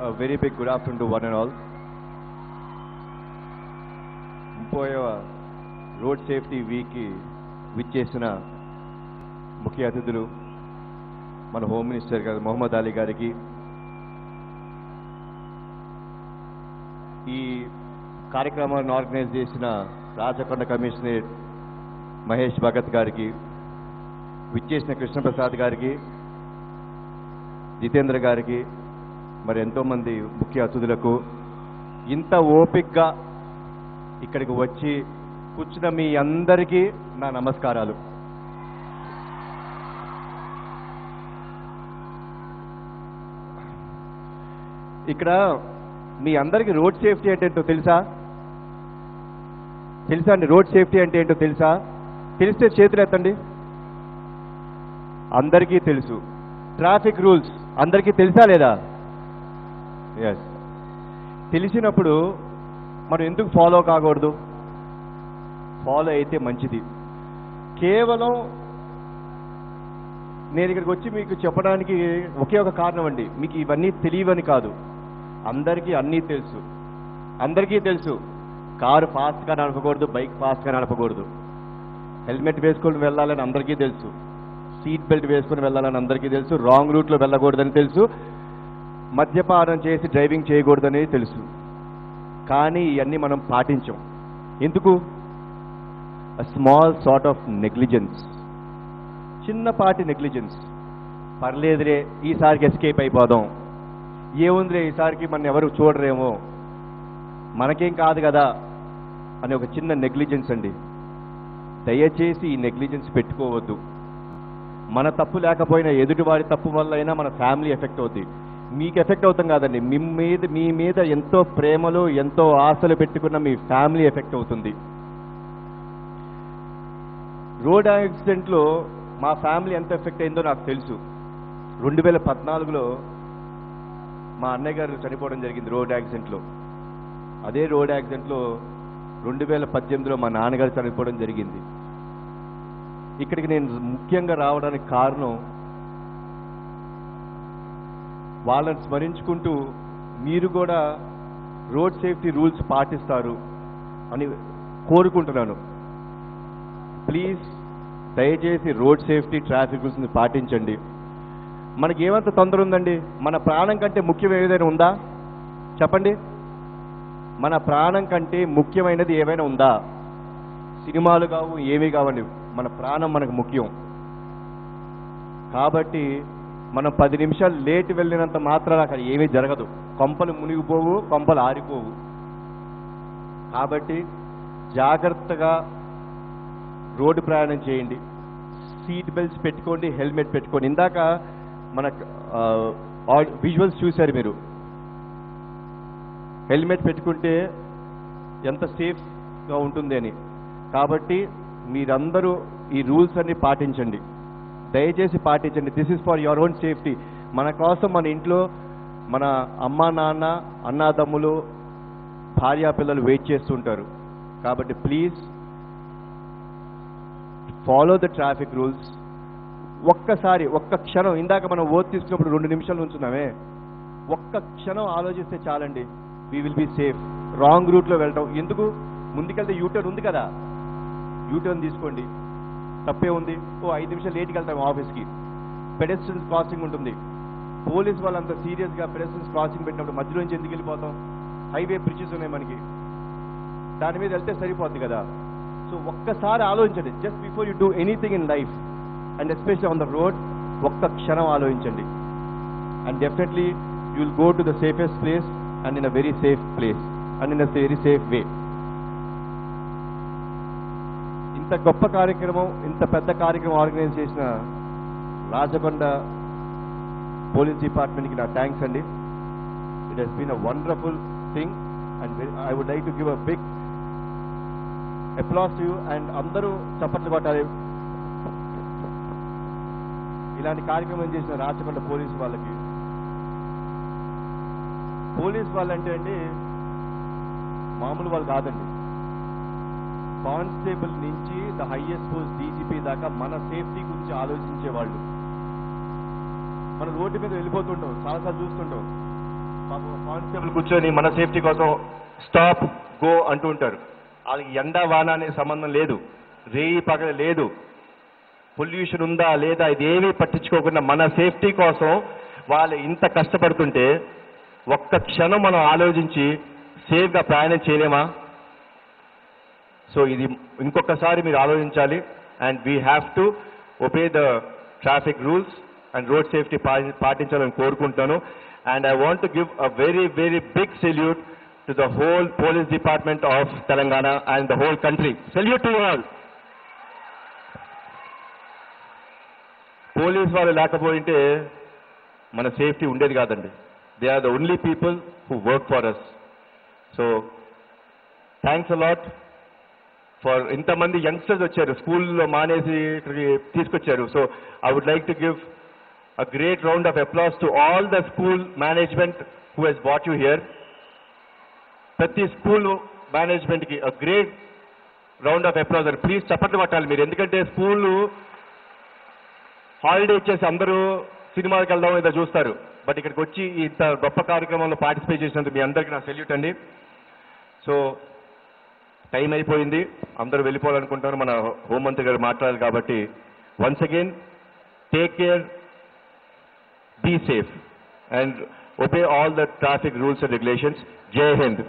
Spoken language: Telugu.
A very big good afternoon to one and all. ముప్పైవ రోడ్ సేఫ్టీ వీక్కి విచ్చేసిన ముఖ్య అతిథులు మన హోమ్ మినిస్టర్ గారు మొహమ్మద్ అలీ గారికి ఈ కార్యక్రమాన్ని ఆర్గనైజ్ చేసిన రాచకొండ కమిషనరేట్ మహేష్ భగత్ గారికి విచ్చేసిన కృష్ణప్రసాద్ గారికి జితేంద్ర గారికి మరి ఎంతోమంది ముఖ్య అతిథులకు ఇంత ఓపిక్గా ఇక్కడికి వచ్చి కూర్చున్న మీ అందరికీ నా నమస్కారాలు. ఇక్కడ మీ అందరికీ రోడ్ సేఫ్టీ అంటే ఏంటో తెలుసా? తెలుసా అండి రోడ్ సేఫ్టీ అంటే ఏంటో తెలుసా? తెలిస్తే చేతులు ఎత్తండి. అందరికీ తెలుసు. ట్రాఫిక్ రూల్స్ అందరికీ తెలుసా లేదా? ఎస్ తెలిసినప్పుడు మనం ఎందుకు ఫాలో కాకూడదు? ఫాలో అయితే మంచిది. కేవలం నేను ఇక్కడికి వచ్చి మీకు చెప్పడానికి ఒకే ఒక కారణం అండి. మీకు ఇవన్నీ తెలియవని కాదు. అందరికీ అన్నీ తెలుసు. అందరికీ తెలుసు. కారు ఫాస్ట్గా నడపకూడదు బైక్ ఫాస్ట్గా నడపకూడదు. హెల్మెట్ వేసుకొని వెళ్ళాలని అందరికీ తెలుసు. సీట్ బెల్ట్ వేసుకొని వెళ్ళాలని అందరికీ తెలుసు. రాంగ్ రూట్లో వెళ్ళకూడదని తెలుసు. మద్యపానం చేసి డ్రైవింగ్ చేయకూడదని తెలుసు. కానీ ఇవన్నీ మనం పాటించం. ఎందుకు? స్మాల్ సార్ట్ ఆఫ్ నెగ్లిజెన్స్ చిన్నపాటి నెగ్లిజెన్స్ పర్లేదులే ఈసారికి ఎస్కేప్ అయిపోదాం. ఏముందిలే ఈసారికి మన ఎవరు చూడరేమో. మనకేం కాదు కదా అని ఒక చిన్న నెగ్లిజెన్స్ అండి. దయచేసి ఈ నెగ్లిజెన్స్ పెట్టుకోవద్దు. మన తప్పు లేకపోయినా ఎదుటివారి తప్పు వల్ల అయినా మన ఫ్యామిలీ ఎఫెక్ట్ అవుతుంది మీకు ఎఫెక్ట్ అవుతాం కాదండి. మీ మీద మీ మీద ఎంతో ప్రేమలు ఎంతో ఆశలు పెట్టుకున్న మీ ఫ్యామిలీ ఎఫెక్ట్ అవుతుంది. రోడ్ యాక్సిడెంట్లో మా ఫ్యామిలీ ఎంత ఎఫెక్ట్ అయిందో నాకు తెలుసు. రెండు వేల పద్నాలుగులో మా అన్నయ్య గారు చనిపోవడం జరిగింది రోడ్ యాక్సిడెంట్లో. అదే రోడ్ యాక్సిడెంట్లో రెండు వేల పద్దెనిమిదిలో మా నాన్నగారు చనిపోవడం జరిగింది. ఇక్కడికి నేను ముఖ్యంగా రావడానికి కారణం వాళ్ళని స్మరించుకుంటూ మీరు కూడా రోడ్ సేఫ్టీ రూల్స్ పాటిస్తారు అని కోరుకుంటున్నాను. ప్లీజ్ దయచేసి రోడ్ సేఫ్టీ ట్రాఫిక్ రూల్స్ని పాటించండి. మనకి ఏమంత తొందర ఉందండి మన ప్రాణం కంటే ముఖ్యం ఏదైనా ఉందా? చెప్పండి. మన ప్రాణం కంటే ముఖ్యమైనది ఏమైనా ఉందా? సినిమాలు కావు ఏమీ కావండి. మన ప్రాణం మనకు ముఖ్యం. కాబట్టి మనం పది నిమిషాలు లేట్ వెళ్ళినంత మాత్రాన అక్కడ ఏమీ జరగదు. కొంపలు మునిగిపోవు కొంపలు ఆరిపోవు. కాబట్టి జాగ్రత్తగా రోడ్డు ప్రయాణం చేయండి. సీట్ బెల్ట్స్ పెట్టుకోండి హెల్మెట్ పెట్టుకోండి. ఇందాక మన విజువల్స్ చూశారు మీరు. హెల్మెట్ పెట్టుకుంటే ఎంత సేఫ్గా ఉంటుంది అని. కాబట్టి మీరందరూ ఈ రూల్స్ అన్ని పాటించండి. దయచేసి పాటించండి. This is for your own safety మన కోసం మన ఇంట్లో మన అమ్మా నాన్న అన్నాదమ్ములు భార్యా పిల్లలు వెయిట్ చేస్తుంటారు. కాబట్టి please follow the traffic rules ఒక్కసారి ఒక్క క్షణం ఇందాక మనం ఓత్ తీసుకున్నప్పుడు రెండు నిమిషాలు ఉంచున్నామే. ఒక్క క్షణం ఆలోచిస్తే చాలండి. We will be safe wrong రూట్లో వెళ్ళటం. ఎందుకు? ముందుకెళ్తే యూటర్న్ ఉంది కదా. యూటర్న్ తీసుకోండి. తప్పే ఉంది. ఓ ఐదు నిమిషాలు లేట్కి వెళ్తాం ఆఫీస్కి. పెడెస్ట్రియన్స్ క్రాసింగ్ ఉంటుంది. పోలీస్ వాళ్ళంత సీరియస్గా పెడెస్ట్రియన్స్ క్రాసింగ్ పెట్టినప్పుడు మధ్యలో నుంచి ఎందుకు వెళ్ళిపోతాం? హైవే బ్రిడ్జెస్ ఉన్నాయి మనకి. దాని మీద వెళ్తే సరిపోద్ది కదా. సో ఒక్కసారి ఆలోచించండి. Just before you do anything in life and especially on the road ఒక్క క్షణం ఆలోచించండి. And definitely you will go to the safest place and in a very safe place and in a very safe way ఇంత గొప్ప కార్యక్రమం ఇంత పెద్ద కార్యక్రమం ఆర్గనైజ్ చేసిన రాజకొండ పోలీస్ డిపార్ట్మెంట్కి నా థ్యాంక్స్ అండి. It has been a wonderful thing and I would like to give a big applause you and అందరూ చప్పట్లు కొట్టాలి. ఇలాంటి కార్యక్రమం చేసిన రాచకొండ పోలీసు వాళ్ళకి? పోలీస్ వాళ్ళంటే అండి మామూలు వాళ్ళు కాదండి. కానిస్టేబుల్ నుంచి ద హైయెస్ట్ పోస్ట్ డీజీపీ దాకా మన సేఫ్టీ గురించి ఆలోచించే వాళ్ళు మనం రోడ్డు మీద వెళ్ళిపోతుంటాం చాలాసార్లు చూస్తుంటాం. కానిస్టేబుల్ కూర్చొని మన సేఫ్టీ కోసం స్టాప్ గో అంటూ ఉంటారు. వాళ్ళకి ఎండ వాన అనే సంబంధం లేదు. రేయి పగల లేదు. పొల్యూషన్ ఉందా లేదా ఇదేమీ పట్టించుకోకుండా మన సేఫ్టీ కోసం వాళ్ళు ఇంత కష్టపడుతుంటే ఒక్క క్షణం మనం ఆలోచించి సేఫ్గా ప్రయాణం చేయలేమా? సో ఇది ఇంకొకసారి మీరు ఆలోచించాలి. And we have to obey the traffic rules and road safety పాటించాలని కోరుకుంటాను and I want to give a very very big salute to the whole police department of Telangana and the whole country salute to all police వాళ్ళు లేకపోయింటే మన సేఫ్టీ ఉండేది కాదండి. They are the only people who work for us so thanks a lot for ఇంతమంది యంగ్స్టర్స్ వచ్చారు స్కూల్లో మానేసి తీసుకొచ్చారు. So I would like to give a great round of applause to all the school management who has brought you here ప్రతి స్కూల్ మేనేజ్మెంట్కి a great round of applause అని ప్లీజ్ చప్పట్లు పట్టాలి మీరు. ఎందుకంటే స్కూల్ హాలిడే ఇచ్చేసి అందరూ సినిమాకి వెళ్దాం ఏదో చూస్తారు. బట్ ఇక్కడికి వచ్చి ఇంత గొప్ప కార్యక్రమంలో పార్టిసిపేట్ చేసినందుకు మీ అందరికీ నా సెల్యూట్ అండి. సో టైం అయిపోయింది. అందరూ వెళ్ళిపోవాలనుకుంటున్నారు. మన హోంమంత్రి గారు మాట్లాడాలి కాబట్టి once again take care be safe and obey all the traffic rules and regulations Jai Hind